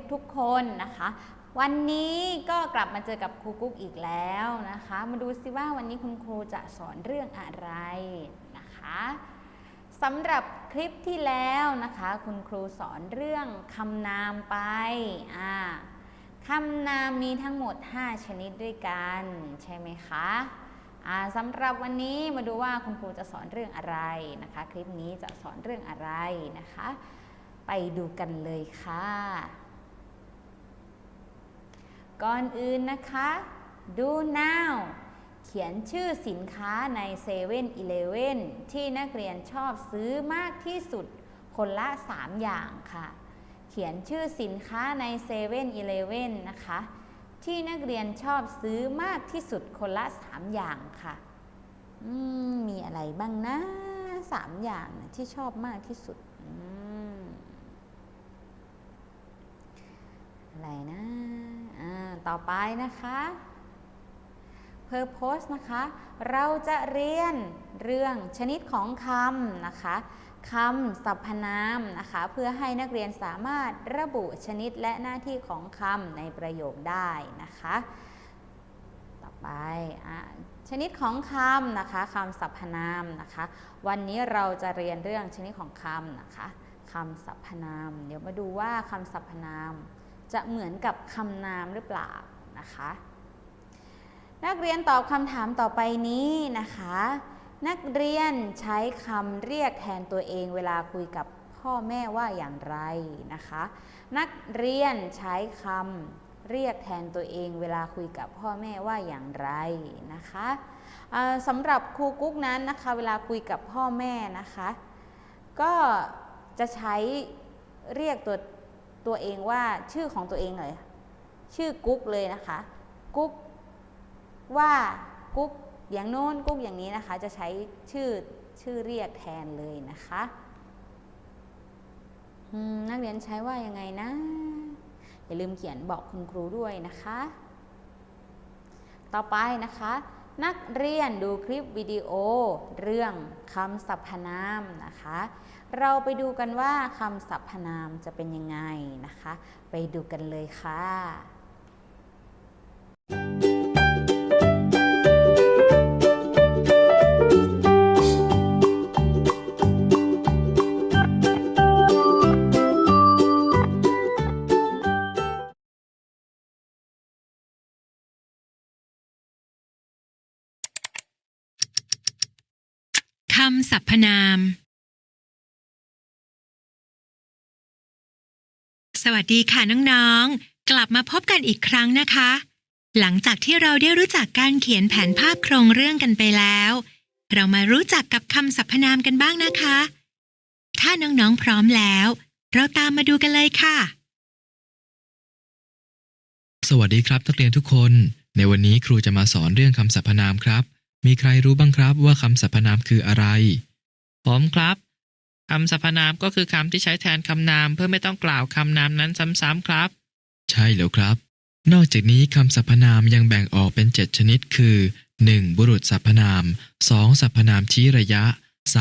กทุกคนนะคะ วันนี้ก็กลับมาเจอกับครูกุ๊กอีกแล้วนะคะ มาดูซิว่าวันนี้คุณครูจะสอนเรื่องอะไรนะคะสำหรับคลิปที่แล้วนะคะ คุณครูสอนเรื่องคำนามไปอ่าคำนามมีทั้งหมด 5 ชนิดด้วยกันใช่ไหมคะอ่าสำหรับวันนี้มาดูว่าคุณครูจะสอนเรื่องอะไรนะคะ คลิปนี้จะสอนเรื่องอะไรนะคะ ไปดูกันเลยค่ะ ก่อนอื่นนะคะดู now เขียนชื่อสินค้าใน7 e เ e ่ e อที่นักเรียนชอบซื้อมากที่สุดคนละ 3 อย่างค่ะ เขียนชื่อสินค้าใน7 e เ e ่ e นะคะ ที่นักเรียนชอบซื้อมากที่สุดคนละ 3 อย่างค่ะมมีอะไรบ้างนะ3อย่างนะที่ชอบมากที่สุดออะไรนะ ต่อไปนะคะ purpose นะคะ เราจะเรียนเรื่องชนิดของคำนะคะคำสรรพนามนะคะ เพื่อให้นักเรียนสามารถระบุชนิดและหน้าที่ของคำในประโยคได้นะคะ ต่อไปอชนิดของคำนะคะคำสรรพนามนะคะ วันนี้เราจะเรียนเรื่องชนิดของคำนะคะคำสรรพนาม เดี๋ยวมาดูว่าคำสรรพนาม จะเหมือนกับคำนามหรือเปล่านะคะ นักเรียนตอบคำถามต่อไปนี้นะคะ นักเรียนใช้คำเรียกแทนตัวเองเวลาคุยกับพ่อแม่ว่าอย่างไรนะคะ นักเรียนใช้คำเรียกแทนตัวเองเวลาคุยกับพ่อแม่ว่าอย่างไรนะคะสำหรับครูกุ๊กนั้นนะคะเวลาคุยกับพ่อแม่นะคะ ก็จะใช้เรียกตัว ตัวเองว่าชื่อของตัวเองเลยชื่อกุ๊กเลยนะคะ กุ๊กว่ากุ๊กอย่างโน้นกุ๊กอย่างนี้นะคะ จะใช้ชื่อชื่อเรียกแทนเลยนะคะนักเรียนใช้ว่ายังไงนะ อย่าลืมเขียนบอกคุณครูด้วยนะคะ ต่อไปนะคะ นักเรียนดูคลิปวิดีโอ เรื่องคำสรรพนามนะคะ เราไปดูกันว่าคำสรรพนามจะเป็นยังไงนะคะ ไปดูกันเลยค่ะ สรรพนาม สวัสดีค่ะน้องๆ กลับมาพบกันอีกครั้งนะคะ หลังจากที่เราได้รู้จักการเขียนแผนภาพโครงเรื่องกันไปแล้ว เรามารู้จักกับคำสรรพนามกันบ้างนะคะ ถ้าน้องๆพร้อมแล้ว เราตามมาดูกันเลยค่ะ สวัสดีครับนักเรียนทุกคน ในวันนี้ครูจะมาสอนเรื่องคำสรรพนามครับ มีใครรู้บ้างครับว่าคำสรรพนามคืออะไร ผมครับคำสรรพนามก็คือคำที่ใช้แทนคำนามเพื่อไม่ต้องกล่าวคำนามนั้นซ้ำๆครับ ใช่แล้วครับ นอกจากนี้คำสรรพนามยังแบ่งออกเป็น 7 ชนิด คือ 1. บุรุษสรรพนาม 2. สรรพนามชี้ระยะ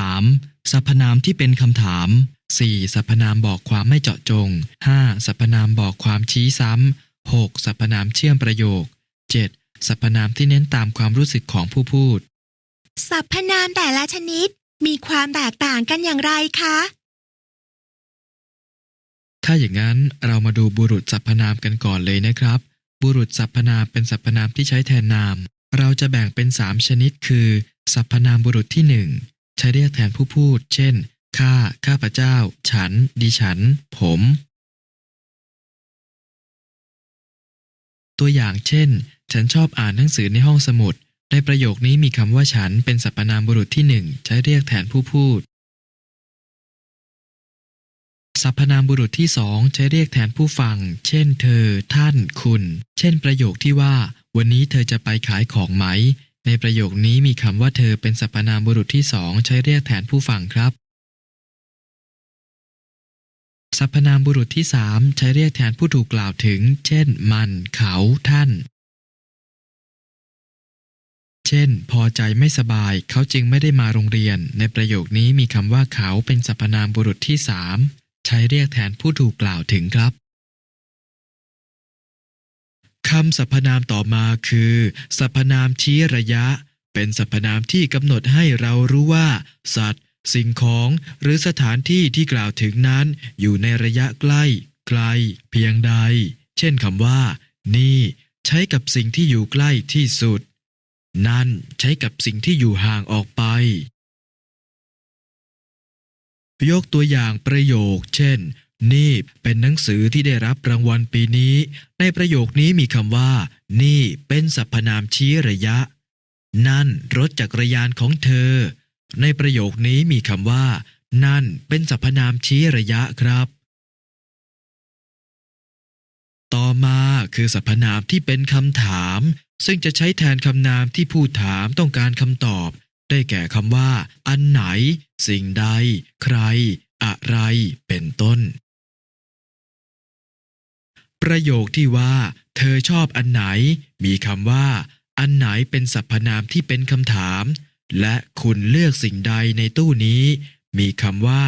3. สรรพนามที่เป็นคำถาม 4. สรรพนามบอกความไม่เจาะจง 5. สรรพนามบอกความชี้ซ้ำ 6. สรรพนามเชื่อมประโยค 7. สรรพนามที่เน้นตามความรู้สึกของผู้พูด สรรพนามแต่ละชนิดมีความแตกต่างกันอย่างไรคะ ถ้าอย่างนั้นเรามาดูบุรุษสรรพนามกันก่อนเลยนะครับ บุรุษสรรพนามเป็นสรรพนามที่ใช้แทนนาม เราจะแบ่งเป็น 3 ชนิด คือสรรพนามบุรุษที่ 1 ใช้เรียกแทนผู้พูด เช่น ข้า ข้าพเจ้า ฉัน ดิฉัน ผม ตัวอย่างเช่น ฉันชอบอ่านหนังสือในห้องสมุด ในประโยคนี้มีคำว่าฉันเป็นสรรพนามบุรุษที่หนึ่งใช้เรียกแทนผู้พูดสรรพนามบุรุษที่สองใช้เรียกแทนผู้ฟัง เช่น เธอ ท่าน คุณ เช่น ประโยคที่ว่า วันนี้เธอจะไปขายของไหม ในประโยคนี้มีคำว่าเธอเป็นสรรพนามบุรุษที่สองใช้เรียกแทนผู้ฟังครับสรรพนามบุรุษที่สามใช้เรียกแทนผู้ถูกกล่าวถึง เช่น มัน เขา ท่าน เช่น พอใจไม่สบาย เขาจึงไม่ได้มาโรงเรียน ในประโยคนี้มีคำว่าเขาเป็นสรรพนามบุรุษที่สามใใช้เรียกแทนผู้ถูกกล่าวถึงครับคำสรรพนามต่อมาคือสรรพนามชี้ระยะ เป็นสรรพนามที่กำหนดให้เรารู้ว่า สัตว์ สิ่งของหรือสถานที่ที่กล่าวถึงนั้น อยู่ในระยะใกล้ ไกล เพียงใด เช่นคำว่า นี่ ใช้กับสิ่งที่อยู่ใกล้ที่สุด นั่นใช้กับสิ่งที่อยู่ห่างออกไป ยกตัวอย่างประโยค เช่น นี่เป็นหนังสือที่ได้รับรางวัลปีนี้ ในประโยคนี้มีคำว่า นี่เป็นสรรพนามชี้ระยะ นั่นรถจักรยานของเธอ ในประโยคนี้มีคำว่า นั่นเป็นสรรพนามชี้ระยะครับต่อมาคือสรรพนามที่เป็นคำถาม ซึ่งจะใช้แทนคำนามที่ผู้ถามต้องการคำตอบ ได้แก่คำว่า อันไหน สิ่งใด ใคร อะไร เป็นต้น ประโยคที่ว่า เธอชอบอันไหน มีคำว่า อันไหนเป็นสรรพนามที่เป็นคำถาม และคุณเลือกสิ่งใดในตู้นี้ มีคำว่า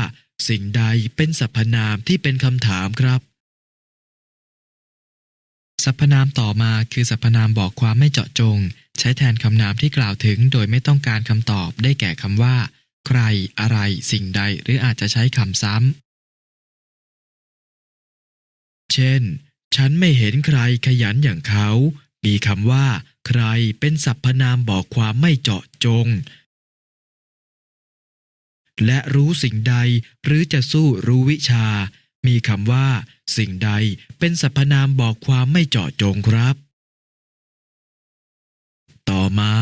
สิ่งใดเป็นสรรพนามที่เป็นคำถามครับ สรรพนามต่อมาคือสรรพนามบอกความไม่เจาะจง ใช้แทนคำนามที่กล่าวถึงโดยไม่ต้องการคำตอบได้แก่คำว่า ใคร อะไร สิ่งใด หรืออาจจะใช้คำซ้ำ เช่น ฉันไม่เห็นใครขยันอย่างเขา มีคำว่า ใครเป็นสรรพนามบอกความไม่เจาะจง และรู้สิ่งใดหรือจะสู้รู้วิชา มีคำว่า สิ่งใดเป็นสรรพนามบอกความไม่เจาะจงครับ ต่อมา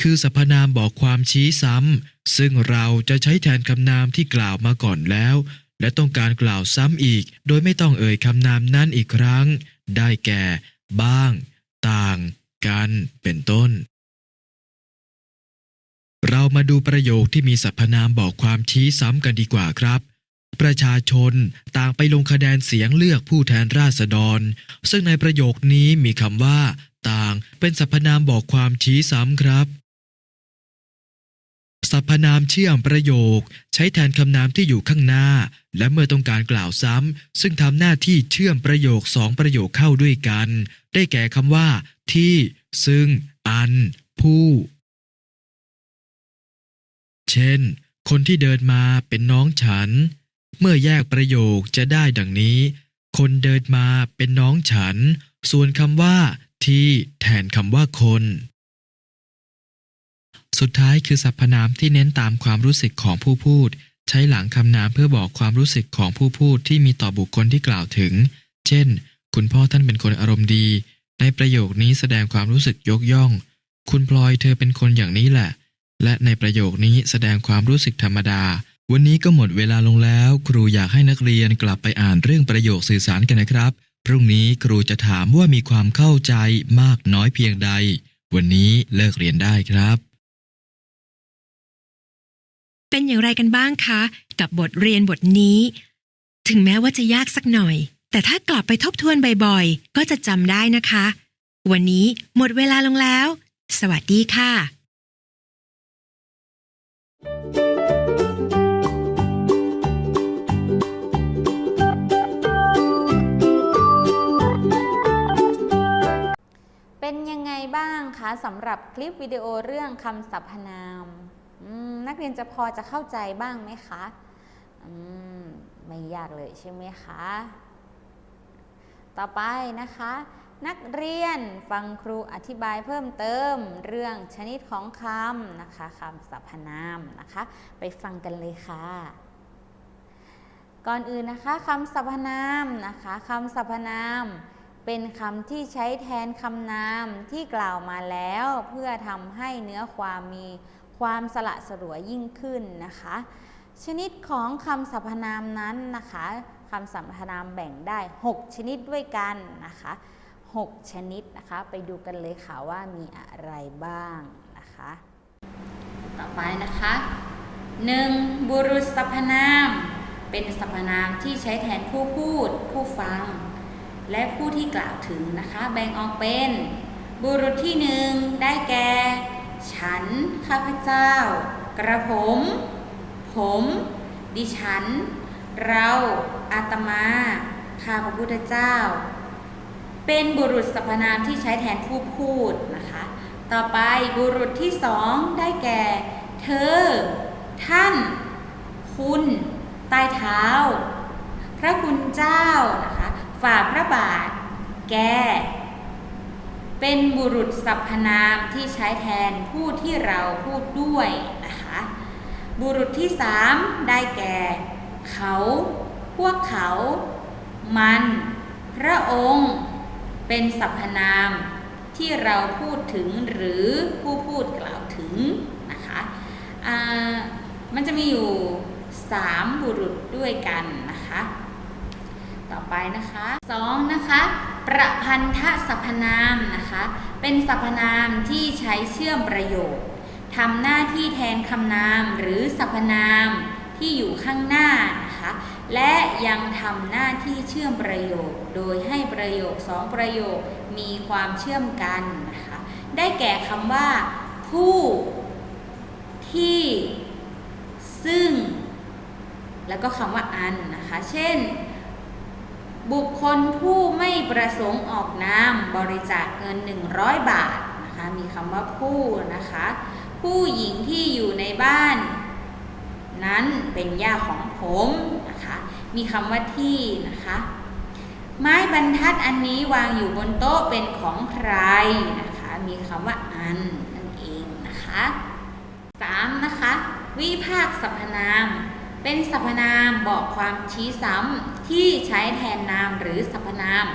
คือสรรพนามบอกความชี้ซ้ำซึ่งเราจะใช้แทนคำนามที่กล่าวมาก่อนแล้ว และต้องการกล่าวซ้ำอีก โดยไม่ต้องเอ่ยคำนามนั้นอีกครั้ง ได้แก่ บ้าง ต่าง กัน เป็นต้นเรามาดูประโยคที่มีสรรพนามบอกความชี้ซ้ำกันดีกว่าครับ ประชาชนต่างไปลงคะแนนเสียงเลือกผู้แทนราษฎร ซึ่งในประโยคนี้มีคำว่า ต่างเป็นสรรพนามบอกความชี้ซ้ำครับสรรพนามเชื่อมประโยค ใช้แทนคำนามที่อยู่ข้างหน้า และเมื่อต้องการกล่าวซ้ำ ซึ่งทำหน้าที่เชื่อมประโยคสองประโยคเข้าด้วยกัน ได้แก่คำว่า ที่ ซึ่ง อัน ผู้ เช่น คนที่เดินมาเป็นน้องฉัน เมื่อแยกประโยคจะได้ดังนี้ คนเดินมาเป็นน้องฉัน ส่วนคำว่า ที่แทนคำว่าคน สุดท้ายคือสรรพนามที่เน้นตามความรู้สึกของผู้พูด ใช้หลังคำนามเพื่อบอกความรู้สึกของผู้พูดที่มีต่อบุคคลที่กล่าวถึง เช่น คุณพ่อท่านเป็นคนอารมณ์ดี ในประโยคนี้แสดงความรู้สึกยกย่อง คุณพลอยเธอเป็นคนอย่างนี้แหละ และในประโยคนี้แสดงความรู้สึกธรรมดา วันนี้ก็หมดเวลาลงแล้ว ครูอยากให้นักเรียนกลับไปอ่านเรื่องประโยคสื่อสารกันนะครับ พรุ่งนี้ครูจะถามว่ามีความเข้าใจมากน้อยเพียงใด วันนี้เลิกเรียนได้ครับ เป็นอย่างไรกันบ้างคะ กับบทเรียนบทนี้ ถึงแม้ว่าจะยากสักหน่อย แต่ถ้ากลับไปทบทวนบ่อยๆ ก็จะจำได้นะคะ วันนี้หมดเวลาลงแล้ว สวัสดีค่ะ เป็นยังไงบ้างคะสำหรับคลิปวิดีโอเรื่องคำสรรพนามมนักเรียนจะพอจะเข้าใจบ้างไหมคะมไม่ยากเลยใช่ไหมคะ ต่อไปนะคะ นักเรียนฟังครูอธิบายเพิ่มเติมเรื่องชนิดของคำนะคะคำสรรพนามนะคะ ไปฟังกันเลยค่ะก่อนอื่นนะคะคำสรรพนามนะคะคำสรรพนาม เป็นคำที่ใช้แทนคำนามที่กล่าวมาแล้ว เพื่อทำให้เนื้อความมีความสละสลวยยิ่งขึ้นนะคะ ชนิดของคำสรรพนามนั้นนะคะคำสรรพนามแบ่งได้ 6 ชนิดด้วยกันนะคะ 6 ชนิดนะคะ ไปดูกันเลยค่ะว่ามีอะไรบ้างนะคะ ต่อไปนะคะ 1. บุรุษสรรพนาม เป็นสรรพนามที่ใช้แทนผู้พูด ผู้ฟัง และผู้ที่กล่าวถึงนะคะแบ่งออกเป็น บุรุษที่หนึ่งได้แก่ ฉันข้าพเจ้า กระผม ผม ดิฉัน เราอาตมาข้าพระพุทธเจ้า เป็นบุรุษสรรพนามที่ใช้แทนผู้พูดนะคะ ต่อไปบุรุษที่สองได้แก่ เธอ ท่าน คุณใต้เท้า พระคุณเจ้านะคะ ฝ่าพระบาท แก เป็นบุรุษสรรพนามที่ใช้แทนผู้ที่เราพูดด้วยนะคะ บุรุษที่สามได้แก่ เขา พวกเขา มัน พระองค์ เป็นสรรพนามที่เราพูดถึงหรือผู้พูดกล่าวถึงนะคะมันจะมีอยู่สามบุรุษด้วยกันนะคะ ต่อไปนะคะสองนะคะประพันธสรรพนามนะคะ เป็นสรรพนามที่ใช้เชื่อมประโยคทำหน้าที่แทนคำนามหรือสรรพนามที่อยู่ข้างหน้านะคะ และยังทำหน้าที่เชื่อมประโยค โดยให้ประโยคสองประโยคมีความเชื่อมกันนะคะ ได้แก่คำว่า ผู้ ที่ ซึ่ง แล้วก็คำว่าอันนะคะ เช่น บุคคลผู้ไม่ประสงค์ออกนามบริจาคเงิน 100 บาทนะคะมีคำว่าผู้นะคะ ผู้หญิงที่อยู่ในบ้าน นั้นเป็นย่าของผมนะคะมีคำว่าที่นะคะไม้บรรทัดอันนี้วางอยู่บนโต๊ะเป็นของใครนะคะ มีคำว่าอันนั่นเองนะคะสามนะคะ วิภาคสรรพนาม เป็นสรรพนามบอกความชี้ซ้ำ ที่ใช้แทนนามหรือสรรพนาม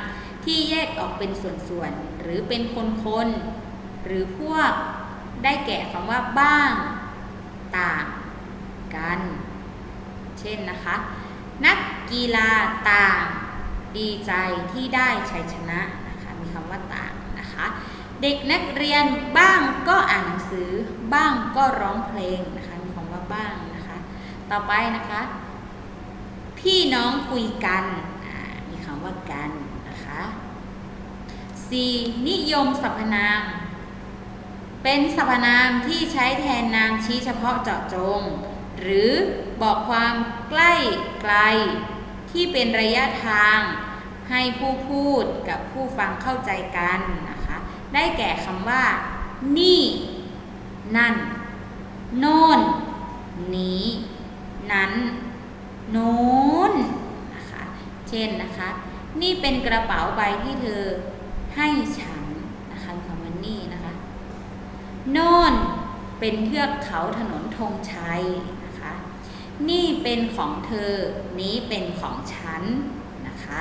ที่แยกออกเป็นส่วนๆ หรือเป็นคนๆ หรือพวกได้แก่คำว่าบ้าง ต่าง กัน เช่นนะคะ นักกีฬาต่าง ดีใจที่ได้ชัยชนะนะคะมีคำว่าต่างนะคะ เด็กนักเรียนบ้างก็อ่านหนังสือ บ้างก็ร้องเพลงนะคะมีคำว่าบ้างนะคะ ต่อไปนะคะ พี่น้องคุยกันมีคำว่ากันนะคะ 4. นิยมสรรพนาม เป็นสรรพนามที่ใช้แทนนามชี้เฉพาะเจาะจง หรือบอกความใกล้ไกล ที่เป็นระยะทางให้ผู้พูดกับผู้ฟังเข้าใจกันนะคะ ได้แก่คำว่า นี่ นั่น โน่น นี้ นั้น โน้นนะคะ เช่นนะคะ นี่เป็นกระเป๋าใบที่เธอให้ฉันนะคะคำว่านี่นะคะโน่นเป็นเทือกเขาถนนธงชัยนะคะ นี่เป็นของเธอ นี้เป็นของฉันนะคะ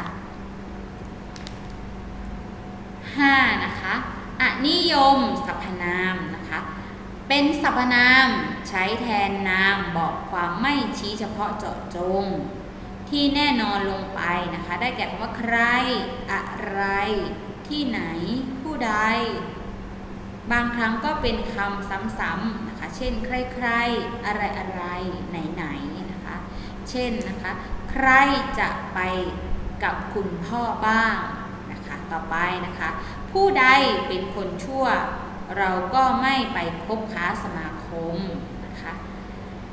ห้านะคะ อนิยมสรรพนามนะคะ เป็นสรรพนามใช้แทนนามบอกความไม่ชี้เฉพาะเจาะจง ที่แน่นอนลงไปนะคะ ได้แก่คำว่าใคร อะไร ที่ไหน ผู้ใด บางครั้งก็เป็นคำซ้ำๆนะคะ เช่น ใครๆอะไรอะไรไหนๆนะคะ เช่นนะคะ ใครจะไปกับคุณพ่อบ้างนะคะ ต่อไปนะคะ ผู้ใดเป็นคนชั่ว เราก็ไม่ไปคบค้าสมาคมนะคะ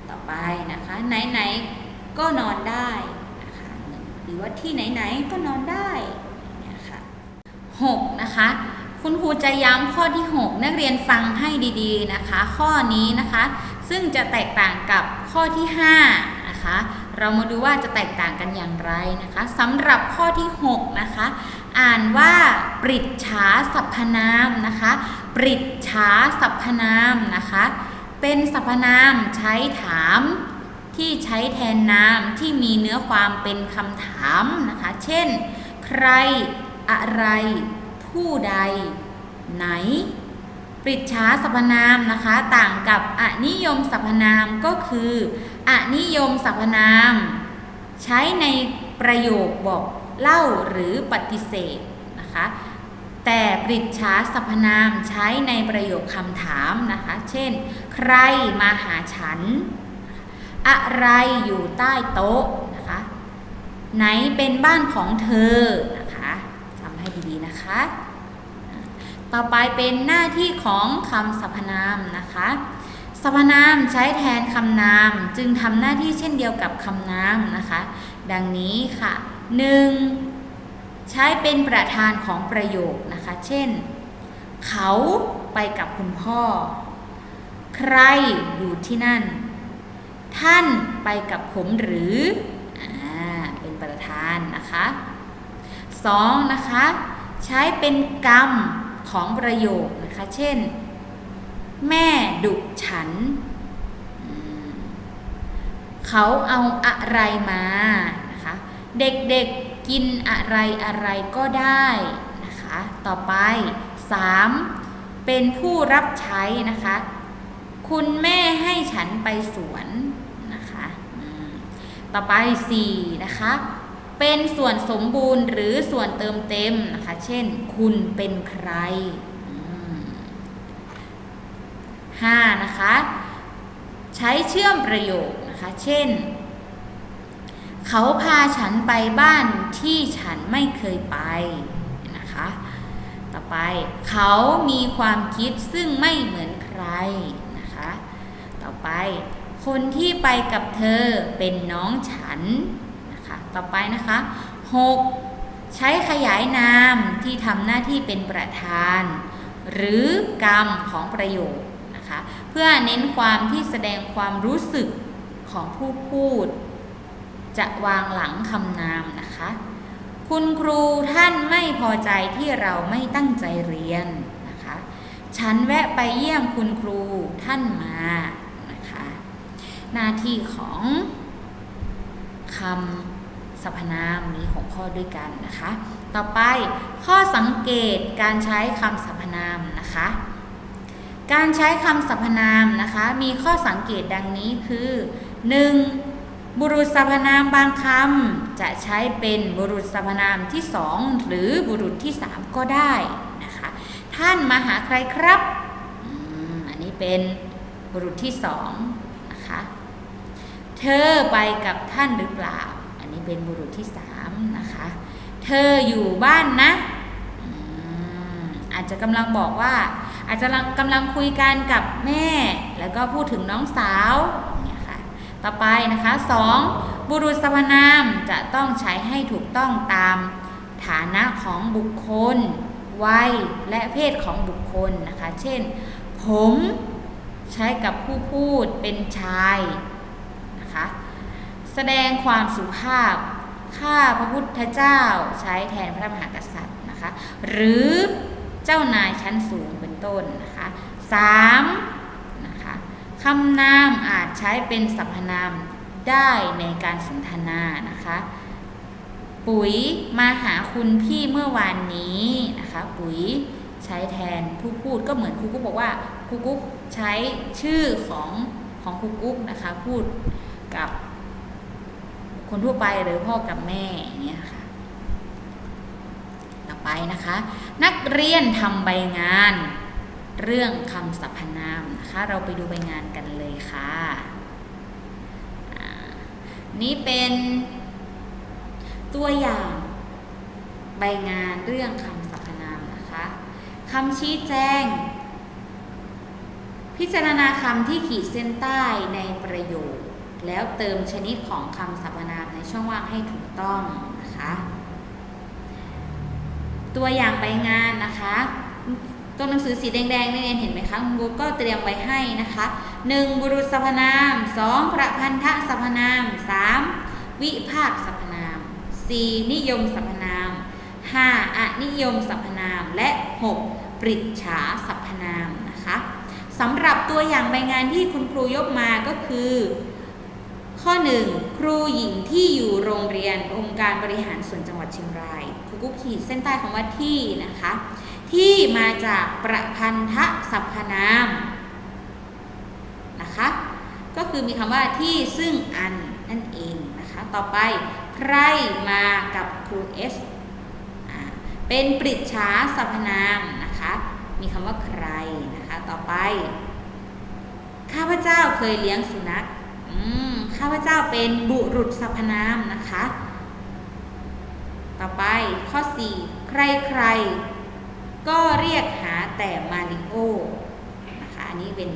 ต่อไปนะคะไหนๆก็นอนได้นะคะหรือว่าที่ไหนๆก็นอนได้อย่างเงี้ยค่ะ6นะคะคุณครูจะย้ำข้อที่ 6 นักเรียนฟังให้ดีๆนะคะ ข้อนี้นะคะ ซึ่งจะแตกต่างกับข้อที่5นะคะ เรามาดูว่าจะแตกต่างกันอย่างไรนะคะสำหรับข้อที่ 6 นะคะ อ่านว่าปริจฉาสรรพนามนะคะ ปริจฉาสรรพนามนะคะ เป็นสรรพนามใช้ถามที่ใช้แทนนามที่มีเนื้อความเป็นคำถามนะคะ เช่น ใคร อะไร ผู้ใด ไหน ปริจฉาสรรพนามนะคะ ต่างกับอนิยมสรรพนามก็คืออนิยมสรรพนาม ใช้ในประโยคบอกเล่าหรือปฏิเสธนะคะ แต่ปริจฉาสรรพนามใช้ในประโยคคำถามนะคะ เช่น ใครมาหาฉัน อะไรอยู่ใต้โต๊ะนะคะ ไหนเป็นบ้านของเธอนะคะจำให้ดีๆนะคะ ต่อไปเป็นหน้าที่ของคำสรรพนามนะคะสรรพนามใช้แทนคำนาม จึงทำหน้าที่เช่นเดียวกับคำนามนะคะ ดังนี้ค่ะ 1. ใช้เป็นประธานของประโยคนะคะ เช่น เขาไปกับคุณพ่อ ใครอยู่ที่นั่น ท่านไปกับผมหรืออเป็นประธานนะคะ 2. นะคะ ใช้เป็นกรรมของประโยคนะคะ เช่น แม่ดุฉัน เขาเอาอะไรมานะคะ เด็กๆ กินอะไรอะไรก็ได้นะคะ ต่อไป 3. เป็นผู้รับใช้นะคะ คุณแม่ให้ฉันไปสวนนะคะต่อไป 4 นะคะ เป็นส่วนสมบูรณ์หรือส่วนเติมเต็มนะคะ เช่น คุณเป็นใคร 5. นะคะ ใช้เชื่อมประโยคนะคะ เช่น เขาพาฉันไปบ้านที่ฉันไม่เคยไปนะคะ ต่อไปเขามีความคิดซึ่งไม่เหมือนใครนะคะ ต่อไป คนที่ไปกับเธอเป็นน้องฉันนะคะ ต่อไปนะคะ 6. ใช้ขยายนามที่ทำหน้าที่เป็นประธาน หรือกรรมของประโยคนะคะ เพื่อเน้นความที่แสดงความรู้สึกของผู้พูด จะวางหลังคำนามนะคะ คุณครูท่านไม่พอใจที่เราไม่ตั้งใจเรียนนะคะ ฉันแวะไปเยี่ยมคุณครูท่านมานะคะ หน้าที่ของคำสรรพนามมีหกข้อด้วยกันนะคะ ต่อไปข้อสังเกตการใช้คำสรรพนามนะคะ การใช้คำสรรพนามนะคะ มีข้อสังเกตดังนี้คือ 1. บุรุษสรรพนามบางคำจะใช้เป็นบุรุษสรรพนามที่สองหรือบุรุษที่สามก็ได้นะคะ ท่านมาหาใครครับอันนี้เป็นบุรุษที่สองนะคะ เธอไปกับท่านหรือเปล่า อันนี้เป็นบุรุษที่สามนะคะ เธออยู่บ้านนะอืมอาจจะกำลังบอกว่า อาจจะกำลังคุยกันกับแม่ แล้วก็พูดถึงน้องสาว ต่อไปนะคะสองบุรุษสรรพนามจะต้องใช้ให้ถูกต้องตามฐานะของบุคคล วัย และเพศของบุคคลนะคะ เช่น ผมใช้กับผู้พูดเป็นชายนะคะ แสดงความสุภาพ ข้าพระพุทธเจ้าใช้แทนพระมหากษัตริย์นะคะ หรือเจ้านายชั้นสูงเป็นต้นนะคะสาม คำนามอาจใช้เป็นสรรพนามได้ในการสนทนานะคะ ปุ๋ยมาหาคุณพี่เมื่อวานนี้นะคะ ปุ๋ยใช้แทนผู้พูดก็เหมือนครูกุ๊กบอกว่าครูกุ๊กใช้ชื่อของของครูกุ๊กนะคะพูดกับคนทั่วไปหรือพ่อกับแม่อย่างเงี้ยค่ะ ต่อไปนะคะ นักเรียนทำใบงาน เรื่องคำสรรพนามนะคะ เราไปดูใบงานกันเลยค่ะ นี่เป็นตัวอย่างใบงานเรื่องคำสรรพนามนะคะคำชี้แจง พิจารณาคำที่ขีดเส้นใต้ในประโยค แล้วเติมชนิดของคำสรรพนามในช่องว่างให้ถูกต้องนะคะ ตัวอย่างใบงานนะคะ ตัวหนังสือสีแดงๆนี่เองเห็นไหมคะคุณบุ๊กก็เตรียมไว้ให้นะคะ 1. บุรุษสรรพนาม 2. ประพันธสรรพนาม 3. วิภาคสรรพนาม 4. นิยมสรรพนาม 5. อนิยมสรรพนาม และ 6. ปริจฉาสรรพนามนะคะสำหรับตัวอย่างใบงานที่คุณครูยกมาก็คือ ข้อ 1 ครูหญิงที่อยู่โรงเรียนองค์การบริหารส่วนจังหวัดเชียงรายครูกุ๊กขีดเส้นใต้คำว่าที่นะคะ ที่มาจากประพันธสรรพนามนะคะ ก็คือมีคำว่าที่ซึ่งอันนั่นเองนะคะ ต่อไปใครมากับครูเอสเป็นปริจฉาสรรพนามนะคะ มีคำว่าใครนะคะ ต่อไป ข้าพเจ้าเคยเลี้ยงสุนัขข้าพเจ้าเป็นบุรุษสรรพนามนะคะ ต่อไปข้อ 4 ใครใคร ก็เรียกหาแต่มาริโอนะคะอันนี้เป็น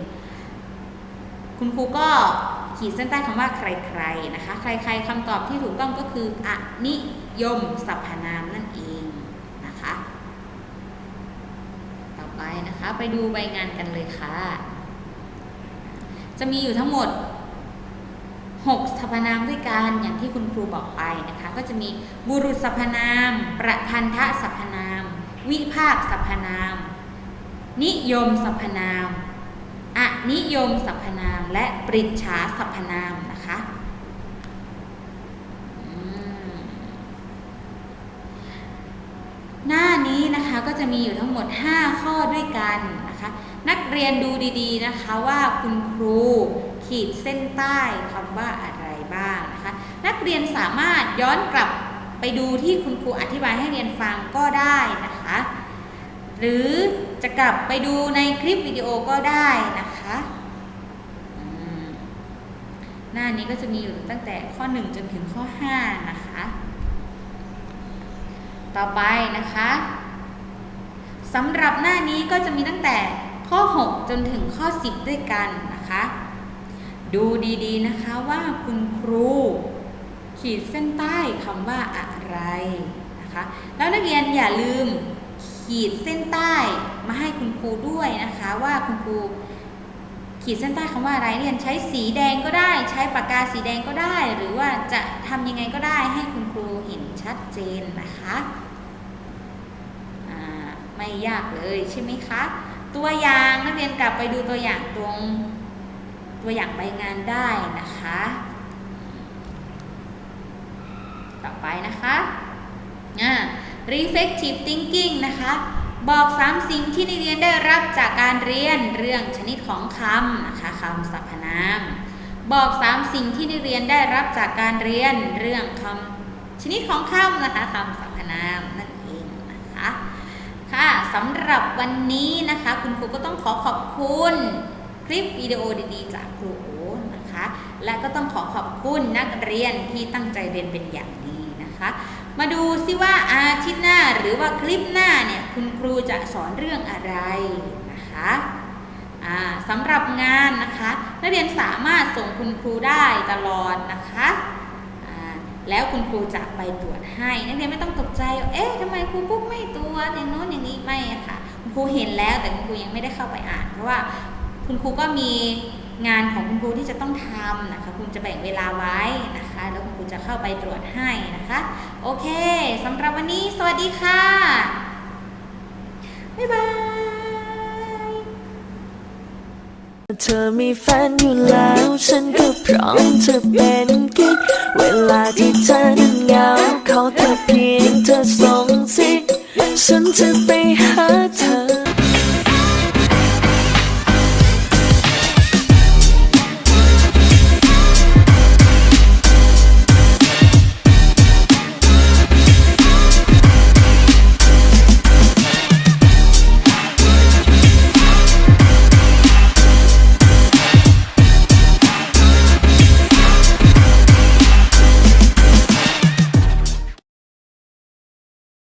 คุณครูก็ขีดเส้นใต้คำว่าใครๆนะคะ ใครๆคำตอบที่ถูกต้องก็คืออนิยมสรรพนามนั่นเองนะคะ ต่อไปนะคะไปดูใบงานกันเลยค่ะ จะมีอยู่ทั้งหมด6สรรพนามด้วยกันอย่างที่คุณครูบอกไปนะคะ ก็จะมีบุรุษสรรพนาม ประพันธสรรพนาม วิภาคสรรพนาม นิยมสรรพนามอนิยมสรรพนาม และปริจฉาสรรพนามนะคะหน้านี้นะคะก็จะมีอยู่ทั้งหมด 5 ข้อด้วยกันนะคะนักเรียนดูดีๆนะคะว่าคุณครูขีดเส้นใต้คำว่าอะไรบ้างนะคะนักเรียนสามารถย้อนกลับไปดูที่คุณครูอธิบายให้เรียนฟังก็ได้นะคะ หรือจะกลับไปดูในคลิปวิดีโอก็ได้นะคะหน้านี้ก็จะมีอยู่ตั้งแต่ข้อ 1 จนถึงข้อ 5 นะคะ ต่อไปนะคะสำหรับหน้านี้ก็จะมีตั้งแต่ข้อ 6 จนถึงข้อ 10 ด้วยกันนะคะ ดูดีๆนะคะว่าคุณครูขีดเส้นใต้คำว่าอะไรนะคะ แล้วนักเรียนอย่าลืม ขีดเส้นใต้มาให้คุณครูด้วยนะคะ ว่าคุณครูขีดเส้นใต้คำว่าอะไรเรียนใช้สีแดงก็ได้ ใช้ปากกาสีแดงก็ได้ หรือว่าจะทำยังไงก็ได้ให้คุณครูเห็นชัดเจนนะคะไม่ยากเลยใช่ไหมคะ ตัวอย่างนักเรียนกลับไปดูตัวอย่างตรงตัวอย่างใบงานได้นะคะ ต่อไปนะคะอ่า reflective thinking นะคะ บอกสามสิ่งที่นักเรียนได้รับจากการเรียนเรื่องชนิดของคำนะคะคำสรรพนาม บอกสามสิ่งที่นักเรียนได้รับจากการเรียนเรื่องคำชนิดของคำนะคะคำสรรพนามนั่นเองนะคะค่ะสำหรับวันนี้นะคะ คุณครูก็ต้องขอขอบคุณคลิปวิดีโอดีๆ จากครูโอนะคะ และก็ต้องขอขอบคุณนักเรียนที่ตั้งใจเรียนเป็นอย่างดีนะคะ มาดูซิว่าอาทิตย์หน้าหรือว่าคลิปหน้าเนี่ยคุณครูจะสอนเรื่องอะไรนะคะสำหรับงานนะคะ นักเรียนสามารถส่งคุณครูได้ตลอดนะคะแล้วคุณครูจะไปตรวจให้ นักเรียนไม่ต้องตกใจ เอ๊ะทำไมครูปุ๊กไม่ตรวจอย่างโน้นอย่างนี้ไม่ค่ะ คุณครูเห็นแล้วแต่คุณครูยังไม่ได้เข้าไปอ่าน เพราะว่าคุณครูก็มีงานของคุณครูที่จะต้องทำนะคะ คุณจะแบ่งเวลาไว้นะคะ แล้ว รูจะเข้าไปตรวจให้นะคะ โอเคสำหรับวันนี้สวัสดีค่ะ บ๊ายบาย เธอมีแฟนอยู่แล้ว ฉันก็พร้อมจะเป็นกิ๊กเวลาที่เธอนั้นเหงาขอแค่เพียงเธอส่งสิ ฉันจะไปหาเธอ